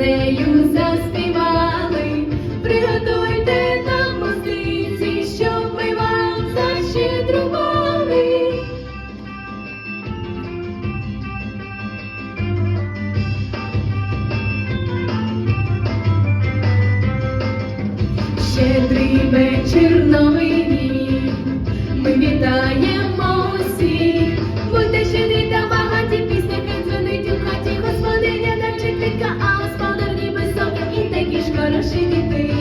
нею заспівали. Приготуйте нам мостиці, щоб ми вам защедрували. Щедрий вечір новий ми вітаємо desconhecido de ti.